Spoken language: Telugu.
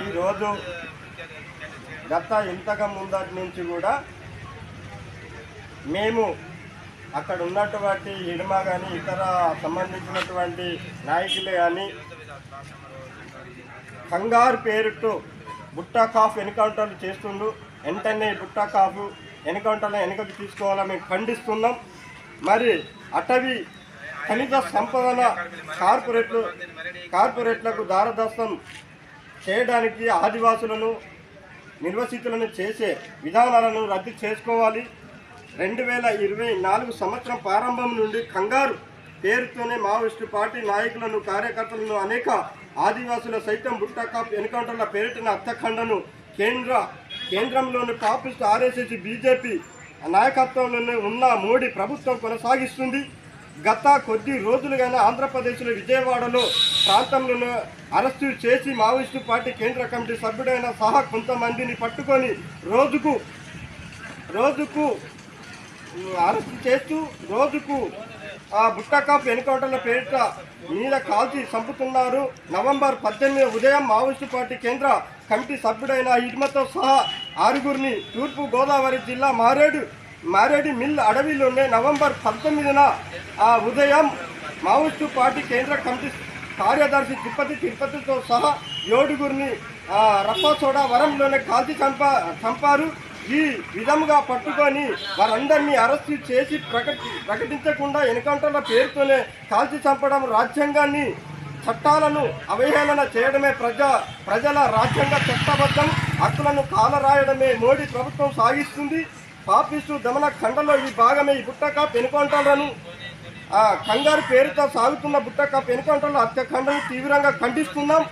ఈరోజు గత ఇంతకు ముందటి నుంచి కూడా మేము అక్కడ ఉన్నటువంటి ఎడమ కానీ ఇతర సంబంధించినటువంటి నాయకులే కానీ కంగారు పేరుతో బుట్టా కాఫ్ ఎన్కౌంటర్లు చేస్తుండు వెంటనే బుట్టా కాఫ్ ఎన్కౌంటర్లు వెనుకకు తీసుకోవాలని మేము ఖండిస్తున్నాం. మరి అటవీ ఖనిజ సంపదన కార్పొరేట్లు కార్పొరేట్లకు దారదస్తం చేయడానికి ఆదివాసులను నిర్వసితులను చేసే విధానాలను రద్దు చేసుకోవాలి. రెండు వేల ఇరవై నాలుగు సంవత్సరం ప్రారంభం నుండి కంగారు పేరుతోనే మావోయిస్టు పార్టీ నాయకులను కార్యకర్తలను అనేక ఆదివాసుల సైతం బుట్టకాప్ ఎన్కౌంటర్ల పేరిటిన హత్యాఖండను కేంద్ర కేంద్రంలోని పాపిస్ట్ ఆర్ఎస్ఎస్ బీజేపీ నాయకత్వంలోనే ఉన్న మోడీ ప్రభుత్వం కొనసాగిస్తుంది. గత కొద్ది రోజులుగానే ఆంధ్రప్రదేశ్లో విజయవాడలో ప్రాంతంలో అరెస్టు చేసి మావోయిస్టు పార్టీ కేంద్ర కమిటీ సభ్యుడైన సహా కొంతమందిని పట్టుకొని రోజుకు రోజుకు అరెస్టు చేస్తూ రోజుకు ఆ బుట్టకాపు ఎన్కౌంటర్ల పేరిట మీద కాల్చి చంపుతున్నారు. నవంబర్ పద్దెనిమిది ఉదయం మావోయిస్టు పార్టీ కేంద్ర కమిటీ సభ్యుడైన హిడ్మతో సహా ఆరుగురిని తూర్పు గోదావరి జిల్లా మారేడు మారేడి మిల్ అడవిలోనే నవంబర్ పంతొమ్మిదిన ఆ ఉదయం మావోయిస్టు పార్టీ కేంద్ర కమిటీ కార్యదర్శి తిప్పతి తిరుపతితో సహా ఏడుగురిని ఆ, రప్పసోడా వరంలోనే కాల్చి చంపా చంపారు. ఈ విధముగా పట్టుకొని వారందరినీ అరెస్టు చేసి ప్రకటి ప్రకటించకుండా ఎన్కౌంటర్ల పేరుతోనే కాల్చి చంపడం రాజ్యాంగాన్ని చట్టాలను అవహేళన చేయడమే ప్రజా ప్రజల రాజ్యాంగ చట్టబద్ధం. హక్కులను కాలరాయడమే మోడీ ప్రభుత్వం సాగిస్తుంది. పాపిస్తూ దమన ఖండలో ఈ భాగమే. ఈ బుట్టక పెనుకొంటాలను ఆ, కంగారు పేరుతో సాగుతున్న బుట్టక ఎన్కౌంటర్ల హత్యాఖండను తీవ్రంగా ఖండిస్తున్నాం.